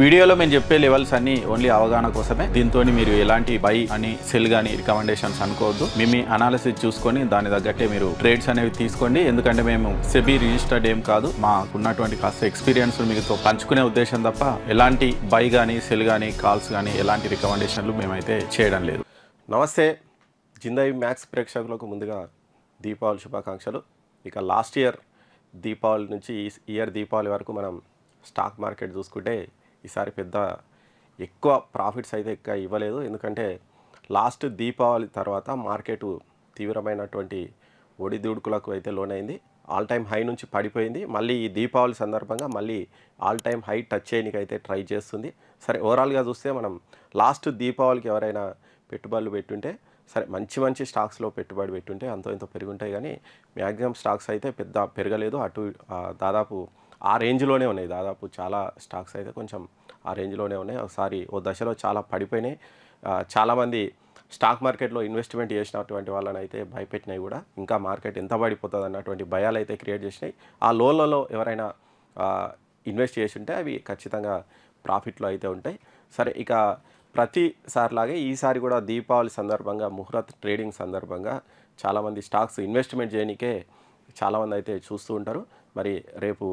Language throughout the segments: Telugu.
వీడియోలో మేము చెప్పే లెవెల్స్ అన్ని ఓన్లీ అవగాహన కోసమే. దీంతో మీరు ఎలాంటి బై అని సెల్ గానీ రికమెండేషన్స్ అనుకోవద్దు. మీ మీ అనాలిసిస్ చూసుకొని దాని తగ్గట్టే మీరు ట్రేడ్స్ అనేవి తీసుకోండి. ఎందుకంటే మేము సెబీ రిజిస్టర్డ్ ఏం కాదు. మాకున్నటువంటి కాస్త ఎక్స్పీరియన్స్ మీతో పంచుకునే ఉద్దేశం తప్ప ఎలాంటి బై కానీ సెల్ కానీ కాల్స్ కానీ ఎలాంటి రికమెండేషన్లు మేమైతే చేయడం లేదు. నమస్తే. జిందయి మ్యాథ్స్ ప్రేక్షకులకు ముందుగా దీపావళి శుభాకాంక్షలు. ఇక లాస్ట్ ఇయర్ దీపావళి నుంచి ఈ ఇయర్ దీపావళి వరకు మనం స్టాక్ మార్కెట్ చూసుకుంటే ఈసారి పెద్ద ఎక్కువ ప్రాఫిట్స్ అయితే ఎక్కువ ఇవ్వలేదు. ఎందుకంటే లాస్ట్ దీపావళి తర్వాత మార్కెట్ తీవ్రమైనటువంటి ఒడిదుడుకులకు అయితే లోనైంది. ఆల్ టైమ్ హై నుంచి పడిపోయింది. మళ్ళీ ఈ దీపావళి సందర్భంగా మళ్ళీ ఆల్ టైమ్ హై టచ్ చేయనికైతే ట్రై చేస్తుంది. సరే ఓవరాల్గా చూస్తే మనం లాస్ట్ దీపావళికి ఎవరైనా పెట్టుబడులు పెట్టుంటే సరే మంచి మంచి స్టాక్స్లో పెట్టుబడి పెట్టుంటే అంతో ఇంతో పెరుగుంటాయి కానీ మ్యాక్సిమం స్టాక్స్ అయితే పెద్ద పెరగలేదు. అటు దాదాపు ఆ రేంజ్లోనే ఉన్నాయి. దాదాపు చాలా స్టాక్స్ అయితే కొంచెం ఆ రేంజ్లోనే ఉన్నాయి. ఒకసారి ఓ దశలో చాలా పడిపోయినాయి. చాలామంది స్టాక్ మార్కెట్లో ఇన్వెస్ట్మెంట్ చేసినటువంటి వాళ్ళని అయితే భయపెట్టినాయి కూడా. ఇంకా మార్కెట్ ఎంత పడిపోతుంది అన్నటువంటి భయాలు అయితే క్రియేట్ చేసినాయి. ఆ లోన్లలో ఎవరైనా ఇన్వెస్ట్ చేసి ఉంటే అవి ఖచ్చితంగా ప్రాఫిట్లో అయితే ఉంటాయి. సరే ఇక ప్రతిసారిలాగే ఈసారి కూడా దీపావళి సందర్భంగా ముహూర్త్ ట్రేడింగ్ సందర్భంగా చాలామంది స్టాక్స్ ఇన్వెస్ట్మెంట్ చేయనికే చాలామంది అయితే చూస్తూ ఉంటారు. మరి రేపు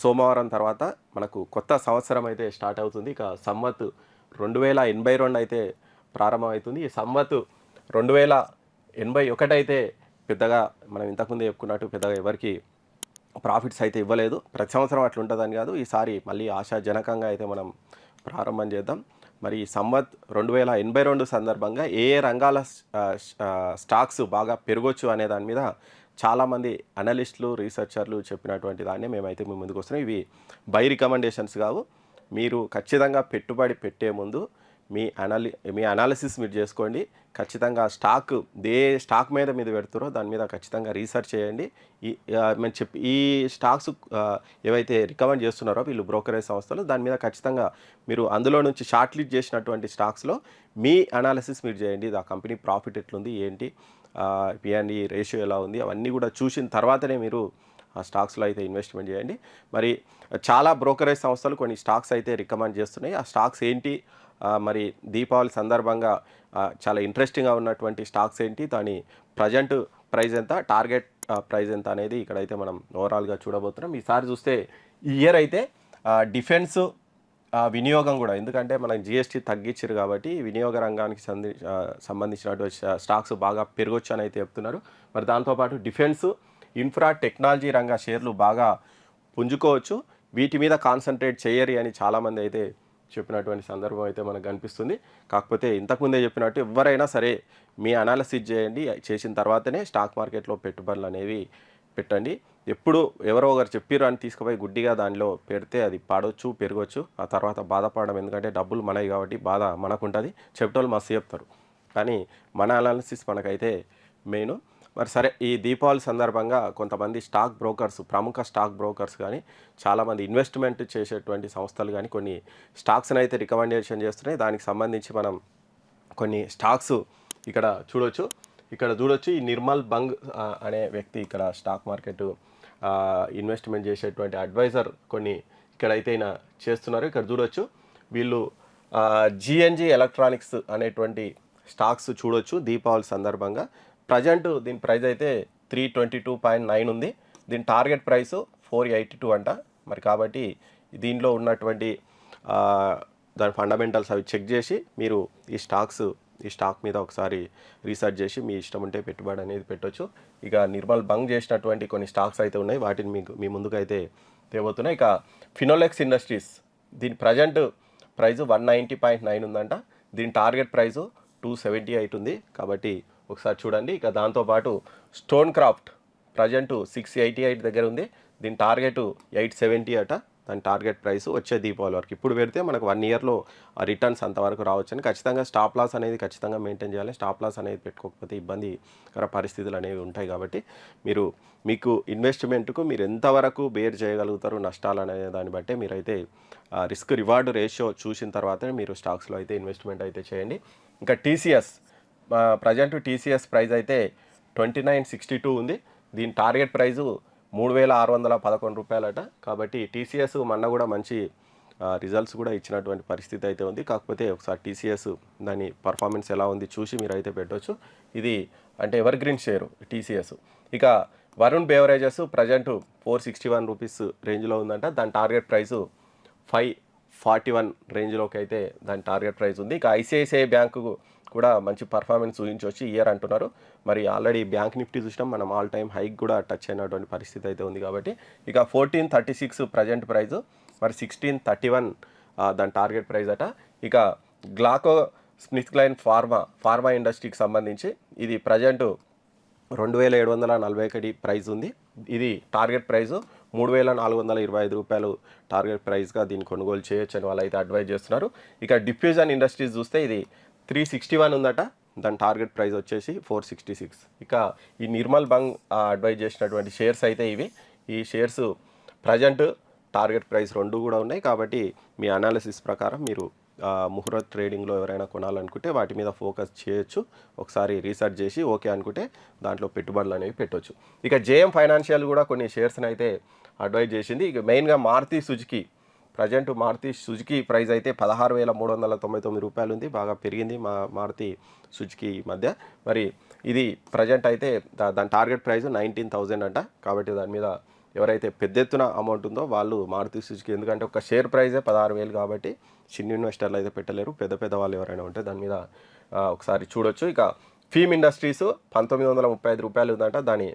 సోమవారం తర్వాత మనకు కొత్త సంవత్సరం అయితే స్టార్ట్ అవుతుంది. ఇక సమ్మత్ రెండు వేల ఎనభై రెండు అయితే ప్రారంభమవుతుంది. ఈ సమ్మత్ రెండు వేల ఎనభై ఒకటి అయితే పెద్దగా మనం ఇంతకుముందు చెప్పుకున్నట్టు పెద్దగా ఎవరికి ప్రాఫిట్స్ అయితే ఇవ్వలేదు. ప్రతి సంవత్సరం అట్లా ఉంటుందని కాదు. ఈసారి మళ్ళీ ఆశాజనకంగా అయితే మనం ప్రారంభం చేద్దాం. మరి ఈ సంవత్ రెండు వేల ఎనభై రెండు సందర్భంగా ఏ ఏ రంగాల స్టాక్స్ బాగా పెరగొచ్చు అనే దాని మీద చాలామంది అనలిస్టులు రీసెర్చర్లు చెప్పినటువంటి దాన్ని మేమైతే మీ ముందుకు వస్తున్నాం. ఇవి బై రికమెండేషన్స్ కావు. మీరు ఖచ్చితంగా పెట్టుబడి పెట్టే ముందు మీ అనాలి మీ అనాలిసిస్ మీరు చేసుకోండి. ఖచ్చితంగా స్టాక్ ఏ స్టాక్ మీద మీద పెడుతారో దాని మీద ఖచ్చితంగా రీసెర్చ్ చేయండి. ఈ మేము చెప్పి ఈ స్టాక్స్ ఏవైతే రికమెండ్ చేస్తున్నారో వీళ్ళు బ్రోకరేజ్ సంస్థలు దాని మీద ఖచ్చితంగా మీరు అందులో నుంచి షార్ట్ లిస్ట్ చేసినటువంటి స్టాక్స్లో మీ అనాలిసిస్ మీరు చేయండి. ఆ కంపెనీ ప్రాఫిట్ ఎట్లుంది ఏంటి పిఎన్ఈ రేషియో e ఎలా ఉంది అవన్నీ కూడా చూసిన తర్వాతనే మీరు ఆ స్టాక్స్లో అయితే ఇన్వెస్ట్మెంట్ చేయండి. మరి చాలా బ్రోకరేజ్ సంస్థలు కొన్ని స్టాక్స్ అయితే రికమెండ్ చేస్తున్నాయి. ఆ స్టాక్స్ ఏంటి? మరి దీపావళి సందర్భంగా చాలా ఇంట్రెస్టింగ్గా ఉన్నటువంటి స్టాక్స్ ఏంటి? దాని ప్రజెంట్ ప్రైస్ ఎంత? టార్గెట్ ప్రైస్ ఎంత అనేది ఇక్కడైతే మనం ఓవరాల్గా చూడబోతున్నాం. ఈసారి చూస్తే ఈ ఇయర్ అయితే డిఫెన్స్ ఆ వినియోగం కూడా. ఎందుకంటే మనకి జిఎస్టీ తగ్గించారు కాబట్టి వినియోగ రంగానికి సంది సంబంధించినటువంటి స్టాక్స్ బాగా పెరగొచ్చు అని అయితే చెప్తున్నారు. మరి దాంతోపాటు డిఫెన్స్ ఇన్ఫ్రా టెక్నాలజీ రంగ షేర్లు బాగా పుంజుకోవచ్చు. వీటి మీద కాన్సన్ట్రేట్ చేయరు అని చాలామంది అయితే చెప్పినటువంటి సందర్భం అయితే మనకు కనిపిస్తుంది. కాకపోతే ఇంతకుముందే చెప్పినట్టు ఎవరైనా సరే మీ అనాలిసిస్ చేయండి. చేసిన తర్వాతనే స్టాక్ మార్కెట్లో పెట్టుబడులు అనేవి పెట్టండి. ఎప్పుడు ఎవరో ఒకరు చెప్పిర్రు అని తీసుకుపోయి గుడ్డిగా దానిలో పెడితే అది పాడొచ్చు పెరగవచ్చు ఆ తర్వాత బాధపడడం ఎందుకంటే డబ్బులు మనవి కాబట్టి బాధ మనకుంటుంది. చెప్పేటోళ్ళు మస్తు చెప్తారు. కానీ మన అనాలిసిస్ మనకైతే మెయిన్. మరి సరే ఈ దీపావళి సందర్భంగా కొంతమంది స్టాక్ బ్రోకర్స్ ప్రముఖ స్టాక్ బ్రోకర్స్ కానీ చాలామంది ఇన్వెస్ట్మెంట్ చేసేటువంటి సంస్థలు కానీ కొన్ని స్టాక్స్ని అయితే రికమెండేషన్ చేస్తున్నాయి. దానికి సంబంధించి మనం కొన్ని స్టాక్స్ ఇక్కడ చూడొచ్చు. ఇక్కడ చూడొచ్చు ఈ నిర్మల్ బంగ్ అనే వ్యక్తి ఇక్కడ స్టాక్ మార్కెట్ ఇన్వెస్ట్మెంట్ చేసేటువంటి అడ్వైజర్ కొన్ని ఇక్కడైతే ఈయన చేస్తున్నారు. ఇక్కడ చూడొచ్చు వీళ్ళు జిఎన్జి ఎలక్ట్రానిక్స్ అనేటువంటి స్టాక్స్ చూడొచ్చు దీపావళి సందర్భంగా. ప్రజెంట్ దీని ప్రైస్ అయితే three twenty two point nine ఉంది. దీని target price four eighty two అంట. మరి కాబట్టి దీనిలో ఉన్నటువంటి దాని ఫండమెంటల్స్ అవి చెక్ చేసి మీరు ఈ స్టాక్స్ ఈ స్టాక్ మీద ఒకసారి రీసెర్చ్ చేసి మీ ఇష్టం ఉంటే పెట్టుబడి అనేది పెట్టొచ్చు. ఇక నిర్మల్ బంగ్ చేసినటువంటి కొన్ని స్టాక్స్ అయితే ఉన్నాయి. వాటిని మీకు మీ ముందుకు అయితే తేబోతున్నాయి. ఇక ఫినోలెక్స్ ఇండస్ట్రీస్ దీని present price one ninety point nine ఉందంట. దీని target price two seventy eight ఉంది కాబట్టి ఒకసారి చూడండి. ఇక దాంతోపాటు stone craft present six eighty eight దగ్గర ఉంది. దీని టార్గెట్ ఎయిట్ సెవెంటీ అట. దాని టార్గెట్ ప్రైస్ వచ్చే దీపావళి వరకు. ఇప్పుడు పెడితే మనకు వన్ ఇయర్లో ఆ రిటర్న్స్ అంతవరకు రావచ్చని ఖచ్చితంగా స్టాప్ లాస్ అనేది ఖచ్చితంగా మెయింటైన్ చేయాలి. స్టాప్ లాస్ అనేది పెట్టుకోకపోతే ఇబ్బందికర పరిస్థితులు అనేవి ఉంటాయి కాబట్టి మీరు మీకు ఇన్వెస్ట్మెంట్కు మీరు ఎంతవరకు బేర్ చేయగలుగుతారు నష్టాలు అనే దాన్ని బట్టే మీరైతే రిస్క్ రివార్డ్ రేషియో చూసిన తర్వాతనే మీరు స్టాక్స్లో అయితే ఇన్వెస్ట్మెంట్ అయితే చేయండి. ఇంకా టీసీఎస్ ప్రజెంట్ టీసీఎస్ ప్రైస్ అయితే ట్వంటీ నైన్ సిక్స్టీ టూ ఉంది. దీని టార్గెట్ ప్రైజు మూడు వేల ఆరు వందల పదకొండు రూపాయలట. కాబట్టి టీసీఎస్ మొన్న కూడా మంచి రిజల్ట్స్ కూడా ఇచ్చినటువంటి పరిస్థితి అయితే ఉంది. కాకపోతే ఒకసారి టీసీఎస్ దాని పర్ఫార్మెన్స్ ఎలా ఉంది చూసి మీరు అయితే పెట్టవచ్చు ఇది అంటే ఎవర్ గ్రీన్ షేరు టీసీఎస్. ఇక Varun Beverages present four sixty one rupees రేంజ్లో ఉందంట. దాని target price five forty one రేంజ్లోకి అయితే దాని టార్గెట్ ప్రైస్ ఉంది. ఇక ఐసిఐసిఐ బ్యాంకు కూడా మంచి పర్ఫార్మెన్స్ చూపించవచ్చు ఇయర్ అంటున్నారు. మరి ఆల్రెడీ బ్యాంక్ నిఫ్టీ చూసినాం మనం ఆల్ టైమ్ హైక్ కూడా టచ్ అయినటువంటి పరిస్థితి అయితే ఉంది కాబట్టి. ఇక fourteen thirty six present price మరి సిక్స్టీన్ థర్టీ వన్ దాని టార్గెట్ ప్రైజ్ అట. ఇక Glaxo Smith Kline pharma pharma ఇండస్ట్రీకి సంబంధించి ఇది ప్రజెంట్ రెండు వేల ఏడు వందల నలభై ఒకటి ప్రైజ్ ఉంది. ఇది టార్గెట్ ప్రైజు మూడు వేల నాలుగు వందల ఇరవై ఐదు రూపాయలు టార్గెట్ ప్రైస్గా దీన్ని కొనుగోలు చేయొచ్చు అని వాళ్ళు అయితే అడ్వైజ్ చేస్తున్నారు. ఇక డిఫ్యూజన్ ఇండస్ట్రీస్ చూస్తే ఇది త్రీ సిక్స్టీ వన్ ఉందట. దాని టార్గెట్ ప్రైస్ వచ్చేసి ఫోర్ సిక్స్టీ సిక్స్. ఇక ఈ నిర్మల్ బంగ్ అడ్వైజ్ చేసినటువంటి షేర్స్ అయితే ఇవి. ఈ షేర్స్ ప్రజెంట్ టార్గెట్ ప్రైస్ రెండు కూడా ఉన్నాయి. కాబట్టి మీ అనాలిసిస్ ప్రకారం మీరు ముహూర్త ముహూర్త్ ట్రేడింగ్లో ఎవరైనా కొనాలనుకుంటే వాటి మీద ఫోకస్ చేయొచ్చు. ఒకసారి రీసెర్చ్ చేసి ఓకే అనుకుంటే దాంట్లో పెట్టుబడులు అనేవి పెట్టవచ్చు ఇక జేఎం ఫైనాన్షియల్ కూడా కొన్ని షేర్స్ని అయితే అడ్వైజ్ చేసింది. ఇక మెయిన్గా Maruti Suzuki present Maruti Suzuki price అయితే పదహారు వేల మూడు వందల తొంభై తొమ్మిది రూపాయలు ఉంది బాగా పెరిగింది మా మారుతి సుజుకి మధ్య. మరి ఇది ప్రజెంట్ అయితే దాని టార్గెట్ ప్రైస్ నైన్టీన్ థౌజండ్ అంట. కాబట్టి దాని మీద ఎవరైతే పెద్ద ఎత్తున అమౌంట్ ఉందో వాళ్ళు మారుతి సుజుకి ఎందుకంటే ఒక షేర్ ప్రైజే పదహారు వేలు కాబట్టి చిన్న ఇన్వెస్టర్లు అయితే పెట్టలేరు. పెద్ద పెద్ద వాళ్ళు ఎవరైనా ఉంటే దాని మీద ఒకసారి చూడొచ్చు. ఇక ఫీమ్ ఇండస్ట్రీస్ పంతొమ్మిది వందల ముప్పై ఐదు రూపాయలు ఉందంట దాని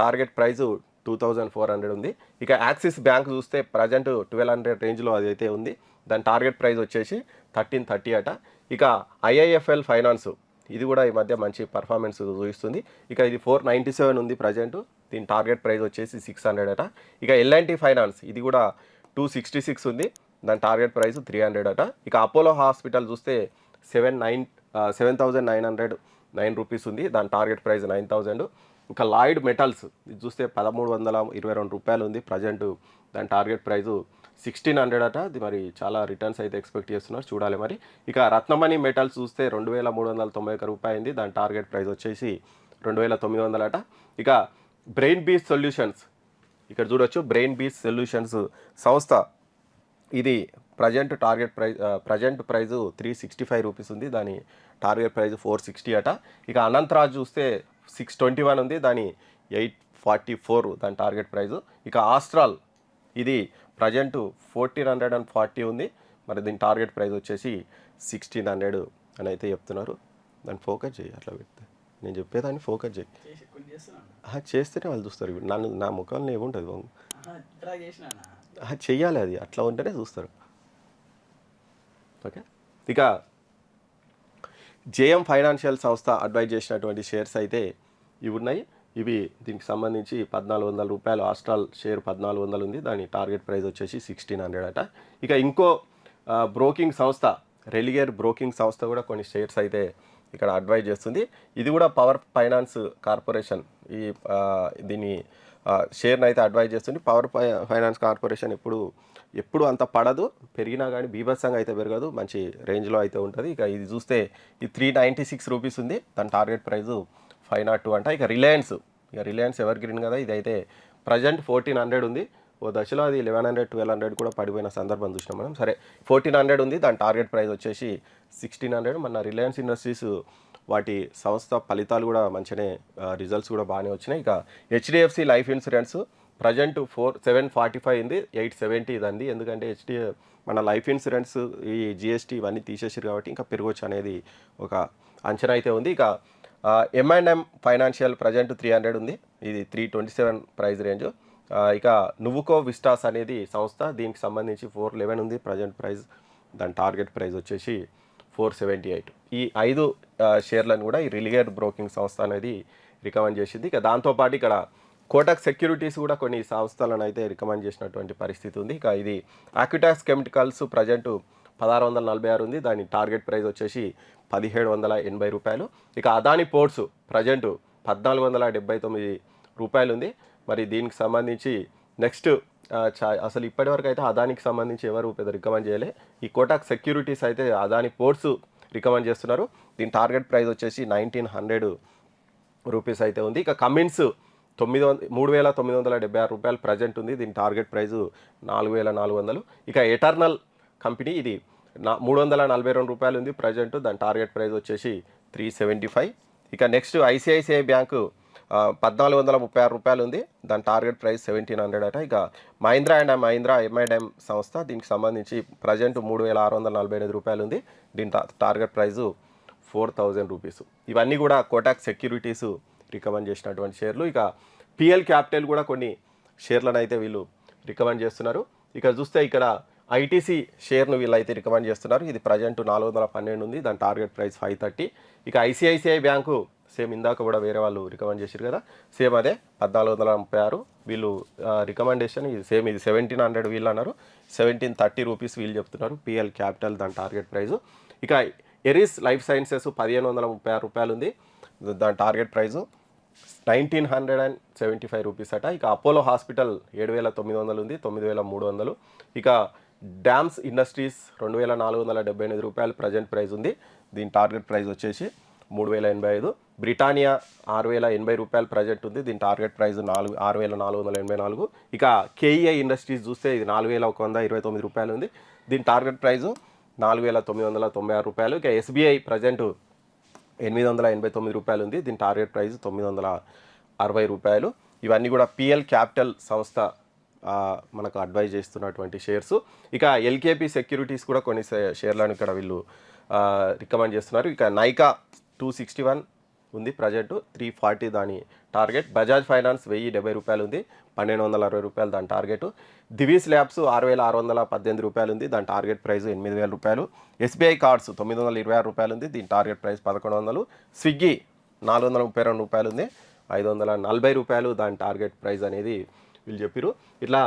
target price two thousand four hundred ఉంది. ఇక యాక్సిస్ బ్యాంక్ చూస్తే ప్రజెంట్ ట్వెల్వ్ హండ్రెడ్ రేంజ్లో అది అయితే ఉంది. దాని టార్గెట్ ప్రైస్ వచ్చేసి థర్టీన్ థర్టీ అట. ఇక ఐఐఎఫ్ఎల్ ఫైనాన్స్ ఇది కూడా ఈ మధ్య మంచి పర్ఫార్మెన్స్ చూపిస్తుంది. ఇక ఇది ఫోర్ నైంటీ సెవెన్ ఉంది ప్రజెంట్. దీని టార్గెట్ ప్రైస్ వచ్చేసి సిక్స్ హండ్రెడ్ అట. ఇక ఎల్ఎన్టీ ఫైనాన్స్ ఇది కూడా టూ సిక్స్టీ సిక్స్ ఉంది. దాని టార్గెట్ ప్రైస్ త్రీ హండ్రెడ్ అట. ఇక అపోలో హాస్పిటల్ చూస్తే seven nine seven thousand nine hundred nine rupees ఉంది. దాని టార్గెట్ ప్రైస్ నైన్ థౌజండ్. ఇంకా లాయిడ్ మెటల్స్ ఇది చూస్తే పదమూడు వందల ఇరవై రెండు రూపాయలు ఉంది. ప్రజెంట్ దాని టార్గెట్ ప్రైజు సిక్స్టీన్ హండ్రెడ్ అట. అది మరి చాలా రిటర్న్స్ అయితే ఎక్స్పెక్ట్ చేస్తున్నారు. చూడాలి మరి. ఇక రత్నమణి మెటల్స్ చూస్తే రెండు వేల మూడు వందల తొంభై ఒక రూపాయి ఉంది. దాని టార్గెట్ ప్రైస్ వచ్చేసి రెండు వేల తొమ్మిది వందల అట. ఇక బ్రెయిన్ బీస్ సొల్యూషన్స్ ఇక్కడ చూడొచ్చు. బ్రెయిన్ బీస్ సొల్యూషన్స్ సంస్థ. ఇది present target price present price three sixty five rupees ఉంది. దాని టార్గెట్ ప్రైజ్ ఫోర్ సిక్స్టీ అట. ఇక అనంతరాజ్ చూస్తే సిక్స్ ట్వంటీ వన్ ఉంది. దాని ఎయిట్ ఫార్టీ ఫోర్ దాని టార్గెట్ ప్రైస్ ఇక ఆస్ట్రాల్ ఇది present fourteen hundred and forty ఉంది. మరి దీని టార్గెట్ ప్రైస్ వచ్చేసి సిక్స్టీన్ హండ్రెడ్ అని అయితే చెప్తున్నారు. దాన్ని ఫోకస్ చేయి అట్లా పెడితే. నేను చెప్పేదాన్ని ఫోకస్ చేయి. చేస్తేనే? వాళ్ళు చూస్తారు. నన్ను నా ముఖంలో ఏముంటుంది బాబు? చెయ్యాలి అది. అట్లా ఉంటేనే చూస్తారు. ఓకే? ఇక జేఎం ఫైనాన్షియల్ సంస్థ అడ్వైజ్ చేసినటువంటి షేర్స్ అయితే ఇవి ఉన్నాయి. ఇవి దీనికి సంబంధించి పద్నాలుగు వందల రూపాయలు ఆస్ట్రాల్ షేర్ పద్నాలుగు వందలు ఉంది. దాని టార్గెట్ ప్రైస్ వచ్చేసి సిక్స్టీన్ హండ్రెడ్ అట. ఇక ఇంకో బ్రోకింగ్ సంస్థ రెలిగేర్ బ్రోకింగ్ సంస్థ కూడా కొన్ని షేర్స్ అయితే ఇక్కడ అడ్వైజ్ చేస్తుంది. ఇది కూడా పవర్ ఫైనాన్స్ కార్పొరేషన్ ఈ దీని షేర్ని అయితే అడ్వైజ్ చేస్తుంది పవర్ ఫై- ఫైనాన్స్ కార్పొరేషన్ ఎప్పుడు ఎప్పుడు అంత పడదు. పెరిగినా కానీ బీభత్సంగా అయితే పెరగదు. మంచి రేంజ్లో అయితే ఉంటుంది. ఇక ఇది చూస్తే ఈ త్రీ నైంటీ సిక్స్ రూపీస్ ఉంది. దాని target price five nought two అంట. ఇక రిలయన్స్ ఇక రిలయన్స్ ఎవర్ గ్రీన్ కదా. ఇదైతే ప్రజెంట్ ఫోర్టీన్ హండ్రెడ్ ఉంది. ఓ దశలో అది లెవెన్ హండ్రెడ్ ట్వెల్వ్ హండ్రెడ్ కూడా పడిపోయిన సందర్భం చూసినాం మనం. సరే ఫోర్టీన్ హండ్రెడ్ ఉంది. దాని టార్గెట్ ప్రైస్ వచ్చేసి సిక్స్టీన్ హండ్రెడ్ మన రిలయన్స్ ఇండస్ట్రీస్ వాటి సంస్థ ఫలితాలు కూడా మంచిగానే రిజల్ట్స్ కూడా బాగానే వచ్చినాయి. ఇక HDFC life insurance present four seven forty five ఉంది ఎయిట్ సెవెంటీ ఇదండి ఎందుకంటే హెచ్డి మన లైఫ్ ఇన్సూరెన్స్ ఈ జిఎస్టీ ఇవన్నీ తీసేసారు కాబట్టి ఇంకా పెరగవచ్చు అనేది ఒక అంచనా అయితే ఉంది. ఇక M and M financial present three hundred ఉంది. ఇది three twenty seven price range ఇక నువ్వుకో విస్టాస్ అనేది సంస్థ. దీనికి సంబంధించి ఫోర్ లెవెన్ ఉంది ప్రజెంట్ ప్రైస్ దాని టార్గెట్ ప్రైస్ వచ్చేసి ఫోర్ సెవెంటీ ఎయిట్. ఈ ఐదు షేర్లను కూడా ఈ రిలిగేర్ బ్రోకింగ్ సంస్థ అనేది రికమెండ్ చేసింది. ఇక దాంతోపాటు ఇక్కడ కోటక్ సెక్యూరిటీస్ కూడా కొన్ని సంస్థలను అయితే రికమెండ్ చేసినటువంటి పరిస్థితి ఉంది. ఇక ఇది ఆక్యుటాక్స్ కెమికల్స్ ప్రజెంట్ పదహారు వందల నలభై ఆరు ఉంది. దాని టార్గెట్ ప్రైస్ వచ్చేసి పదిహేడు వందల ఎనభై రూపాయలు. ఇక అదాని పోర్ట్స్ ప్రజెంట్ పద్నాలుగు వందల డెబ్బై తొమ్మిది రూపాయలు ఉంది. మరి దీనికి సంబంధించి నెక్స్ట్ అసలు చా- అసలు అయితే అదానికి సంబంధించి ఎవరు పెద్ద రికమెండ్ చేయలే. ఈ కోటాక్ సెక్యూరిటీస్ అయితే అదాని పోర్ట్స్ రికమెండ్ చేస్తున్నారు. దీని టార్గెట్ ప్రైస్ వచ్చేసి నైన్టీన్ హండ్రెడ్ రూపీస్ అయితే ఉంది. ఇక కమిన్స్ తొమ్మిది వంద మూడు వేల తొమ్మిది వందల డెబ్బై ఆరు రూపాయలు ప్రజెంట్ ఉంది. దీని టార్గెట్ ప్రైస్ నాలుగు వేల నాలుగు వందలు. ఇక ఎటర్నల్ కంపెనీ ఇది నా మూడు వందల నలభై రెండు రూపాయలు ఉంది ప్రజెంట్. దాని టార్గెట్ ప్రైస్ వచ్చేసి త్రీ సెవెంటీ ఫైవ్. ఇక నెక్స్ట్ ఐసిఐసిఐ బ్యాంకు పద్నాలుగు వందల ముప్పై ఆరు రూపాయలు ఉంది. దాని టార్గెట్ ప్రైస్ సెవెంటీన్ హండ్రెడ్ అట. ఇక మహీంద్రా అండ్ మహీంద్రా ఎంఐడెమ్ సంస్థ దీనికి సంబంధించి ప్రజెంట్ మూడు వేల ఆరు వందల నలభై ఎనిమిది రూపాయలు ఉంది. దీని target price four thousand rupees. ఇవన్నీ కూడా కోటాక్ సెక్యూరిటీస్ రికమెండ్ చేసినటువంటి షేర్లు. ఇక పిఎల్ క్యాపిటల్ కూడా కొన్ని షేర్లను అయితే వీళ్ళు రికమెండ్ చేస్తున్నారు. ఇక చూస్తే ఇక్కడ ఐటీసీ షేర్ను వీళ్ళైతే రికమెండ్ చేస్తున్నారు. ఇది ప్రజెంట్ నాలుగు వందల పన్నెండు ఉంది. దాని టార్గెట్ ప్రైస్ ఫైవ్ థర్టీ. ఇక ఐసిఐసిఐ బ్యాంకు సేమ్ ఇందాక కూడా వేరే వాళ్ళు రికమెండ్ చేశారు కదా సేమ్ అదే పద్నాలుగు వందల ముప్పై ఆరు వీళ్ళు రికమెండేషన్ ఇది సేమ్ ఇది సెవెంటీన్ హండ్రెడ్ వీళ్ళు అన్నారు. సెవెంటీన్ థర్టీ రూపీస్ వీళ్ళు చెప్తున్నారు పిఎల్ క్యాపిటల్ దాని టార్గెట్ ప్రైస్ ఇక ఎరిస్ లైఫ్ సైన్సెస్ పదిహేను వందల ముప్పై ఆరు రూపాయలు ఉంది దాని target price nineteen hundred and seventy five rupees అట. ఇక అపోలో హాస్పిటల్ ఏడు వేల తొమ్మిది వందలు ఉంది తొమ్మిది వేల మూడు వందలు. ఇక డ్యామ్స్ ఇండస్ట్రీస్ రెండు వేల నాలుగు వందల డెబ్బై ఎనిమిది రూపాయలు ప్రజెంట్ ప్రైస్ ఉంది దీని టార్గెట్ ప్రైస్ వచ్చేసి మూడు వేల ఎనభై ఐదు. బ్రిటానియా ఆరు వేల ఎనభై రూపాయలు ప్రజెంట్ ఉంది. దీని టార్గెట్ ప్రైస్ నాలుగు ఆరు వేల నాలుగు వందల ఎనభై నాలుగు. ఇక కేఈఐ ఇండస్ట్రీస్ చూస్తే ఇది నాలుగు వేల ఒక వంద ఇరవై తొమ్మిది రూపాయలు ఉంది. దీని టార్గెట్ ప్రైస్ నాలుగు వేల తొమ్మిది వందల తొంభై ఆరు రూపాయలు. ఇక ఎస్బీఐ ప్రజెంట్ ఎనిమిది వందల ఎనభై తొమ్మిది రూపాయలు ఉంది. దీని టార్గెట్ ప్రైస్ తొమ్మిది వందల అరవై రూపాయలు. ఇవన్నీ కూడా పిఎల్ క్యాపిటల్ సంస్థ మనకు అడ్వైజ్ చేస్తున్నటువంటి షేర్స్. ఇక ఎల్కేపీ సెక్యూరిటీస్ కూడా కొన్ని షేర్లను ఇక్కడ వీళ్ళు రికమెండ్ చేస్తున్నారు. ఇక నైకా టూ సిక్స్టీ వన్ ఉంది ప్రజెంట్ త్రీ ఫార్టీ దాని టార్గెట్. బజాజ్ ఫైనాన్స్ వెయ్యి డెబ్బై రూపాయలు ఉంది పన్నెండు వందల అరవై రూపాయలు దాని టార్గెట్. దివీస్ ల్యాబ్స్ ఆరు వేల ఆరు వందల పద్దెనిమిది రూపాయలు ఉంది దాని టార్గెట్ ప్రైస్ ఎనిమిది వేల రూపాయలు. ఎస్బీఐ కార్డ్స్ తొమ్మిది వందల ఇరవై ఆరు రూపాయలు ఉంది దీని టార్గెట్ ప్రైస్ పదకొండు వందలు. స్విగ్గీ నాలుగు వందల ముప్పై రెండు రూపాయలు ఉంది ఐదు వందల నలభై రూపాయలు దాని టార్గెట్ ప్రైస్ అనేది వీళ్ళు చెప్పారు ఇట్లా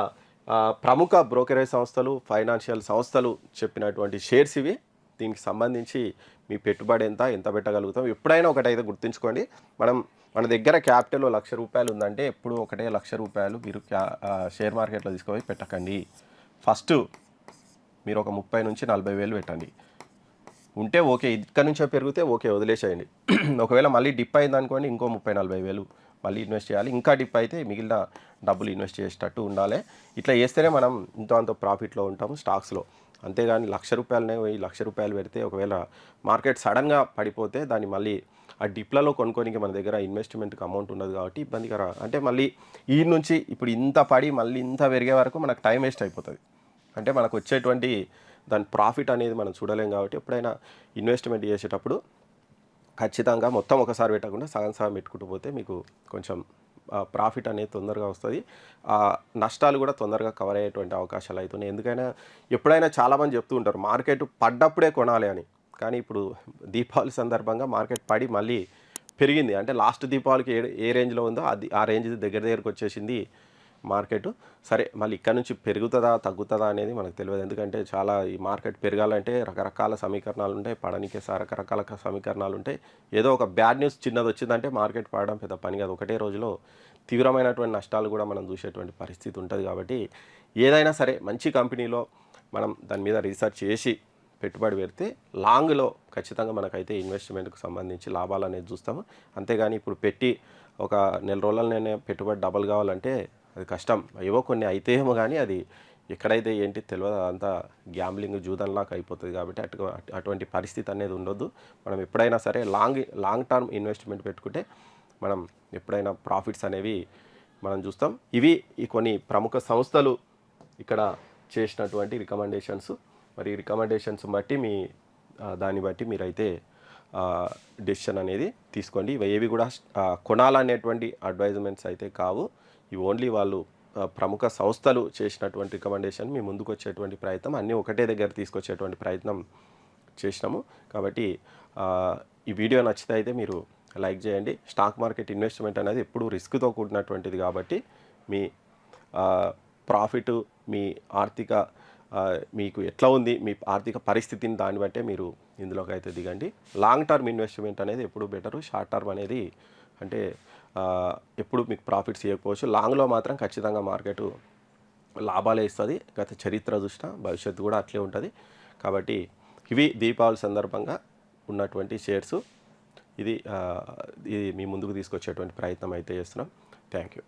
ప్రముఖ బ్రోకరేజ్ సంస్థలు ఫైనాన్షియల్ సంస్థలు చెప్పినటువంటి షేర్స్ ఇవి. దీనికి సంబంధించి మీ పెట్టుబడి ఎంత ఎంత పెట్టగలుగుతాం? ఎప్పుడైనా ఒకటైతే గుర్తుంచుకోండి. మనం మన దగ్గర క్యాపిటల్ లక్ష రూపాయలు ఉందంటే ఎప్పుడు ఒకటే లక్ష రూపాయలు మీరు క్యా షేర్ మార్కెట్లో తీసుకుపోయి పెట్టకండి. ఫస్ట్ మీరు ఒక ముప్పై నుంచి నలభై వేలు పెట్టండి. ఉంటే ఓకే ఇక్కడ నుంచే పెరిగితే ఓకే వదిలేసేయండి. ఒకవేళ మళ్ళీ డిప్ అయింది అనుకోండి ఇంకో ముప్పై నలభై వేలు మళ్ళీ ఇన్వెస్ట్ చేయాలి. ఇంకా డిప్ అయితే మిగిలిన డబ్బులు ఇన్వెస్ట్ చేసేటట్టు ఉండాలి. ఇట్లా చేస్తేనే మనం ఇంతో అంత ప్రాఫిట్లో ఉంటాము స్టాక్స్లో. అంతేగాని లక్ష రూపాయలనే పోయి లక్ష రూపాయలు పెడితే ఒకవేళ మార్కెట్ సడన్గా పడిపోతే దాన్ని మళ్ళీ ఆ డిప్లలో కొనుక్కోనికి మన దగ్గర ఇన్వెస్ట్మెంట్కి అమౌంట్ ఉండదు కాబట్టి ఇబ్బందికర అంటే మళ్ళీ ఈ నుంచి ఇప్పుడు ఇంత పడి మళ్ళీ ఇంత పెరిగే వరకు మనకు టైం వేస్ట్ అయిపోతుంది. అంటే మనకు వచ్చేటువంటి దాని ప్రాఫిట్ అనేది మనం చూడలేం కాబట్టి ఎప్పుడైనా ఇన్వెస్ట్మెంట్ చేసేటప్పుడు ఖచ్చితంగా మొత్తం ఒకసారి పెట్టకుండా సగం సగం పెట్టుకుంటూ పోతే మీకు కొంచెం ప్రాఫిట్ అనేది తొందరగా వస్తుంది. ఆ నష్టాలు కూడా తొందరగా కవర్ అయ్యేటువంటి అవకాశాలు అవుతున్నాయి ఎందుకైనా ఎప్పుడైనా చాలామంది చెప్తూ ఉంటారు మార్కెట్ పడ్డప్పుడే కొనాలి అని. కానీ ఇప్పుడు దీపావళి సందర్భంగా మార్కెట్ పడి మళ్ళీ పెరిగింది. అంటే లాస్ట్ దీపావళికి ఏ ఏ రేంజ్లో ఉందో అది ఆ రేంజ్ దగ్గర దగ్గరకు వచ్చేసింది. మార్కెట్. సరే మళ్ళీ ఇక్కడ నుంచి పెరుగుతుందా తగ్గుతుందా అనేది మనకు తెలియదు. ఎందుకంటే చాలా ఈ మార్కెట్ పెరగాలంటే రకరకాల సమీకరణాలు ఉంటాయి. పడనికే సార్ రకరకాల సమీకరణాలు ఉంటాయి. ఏదో ఒక బ్యాడ్ న్యూస్ చిన్నది వచ్చిందంటే మార్కెట్ పడడం పెద్ద పని కాదు. ఒకటే రోజులో తీవ్రమైనటువంటి నష్టాలు కూడా మనం చూసేటువంటి పరిస్థితి ఉంటుంది కాబట్టి ఏదైనా సరే మంచి కంపెనీలో మనం దాని మీద రీసెర్చ్ చేసి పెట్టుబడి పెడితే లాంగ్లో ఖచ్చితంగా మనకైతే ఇన్వెస్ట్మెంట్కి సంబంధించి లాభాలు అనేది చూస్తాము. అంతేగాని ఇప్పుడు పెట్టి ఒక నెల రోజులనే పెట్టుబడి డబల్ కావాలంటే అది కష్టం. ఏవో కొన్ని అయితేమో కానీ అది ఎక్కడైతే ఏంటి తెలియదు అదంతా గ్యాంబ్లింగ్ జూదంలాగా అయిపోతుంది కాబట్టి అటు అటువంటి పరిస్థితి అనేది ఉండొద్దు. మనం ఎప్పుడైనా సరే లాంగ్ లాంగ్ టర్మ్ ఇన్వెస్ట్మెంట్ పెట్టుకుంటే మనం ఎప్పుడైనా ప్రాఫిట్స్ అనేవి మనం చూస్తాం. ఇవి ఈ కొన్ని ప్రముఖ సంస్థలు ఇక్కడ చేసినటువంటి రికమెండేషన్స్. మరి రికమెండేషన్స్ బట్టి మీ దాన్ని బట్టి మీరైతే డెసిషన్ అనేది తీసుకోండి. ఇవి ఏవి కూడా కొనాలనేటువంటి అడ్వైజ్మెంట్స్ అయితే కావు. ఇవి ఓన్లీ వాళ్ళు ప్రముఖ సంస్థలు చేసినటువంటి రికమెండేషన్ మీ ముందుకు వచ్చేటువంటి ప్రయత్నం. అన్నీ ఒకటే దగ్గర తీసుకొచ్చేటువంటి ప్రయత్నం చేసినాము. కాబట్టి ఈ వీడియో నచ్చితే అయితే మీరు లైక్ చేయండి. స్టాక్ మార్కెట్ ఇన్వెస్ట్మెంట్ అనేది ఎప్పుడు రిస్క్తో కూడినటువంటిది కాబట్టి మీ ప్రాఫిట్ మీ ఆర్థిక మీకు ఎట్లా ఉంది మీ ఆర్థిక పరిస్థితిని దాన్ని బట్టే మీరు ఇందులోకి అయితే దిగండి. లాంగ్ టర్మ్ ఇన్వెస్ట్మెంట్ అనేది ఎప్పుడు బెటరు షార్ట్ టర్మ్ అనేది అంటే ఎప్పుడు మీకు ప్రాఫిట్స్ ఇవ్వకపోవచ్చు. లాంగ్లో మాత్రం ఖచ్చితంగా మార్కెట్ లాభాలే ఇస్తుంది. గత చరిత్ర చూసినా భవిష్యత్తు కూడా అట్లే ఉంటుంది. కాబట్టి ఇవి దీపావళి సందర్భంగా ఉన్నటువంటి షేర్స్ ఇది ఇది మీ ముందుకు తీసుకొచ్చేటువంటి ప్రయత్నం అయితే చేస్తున్నాం. Thank you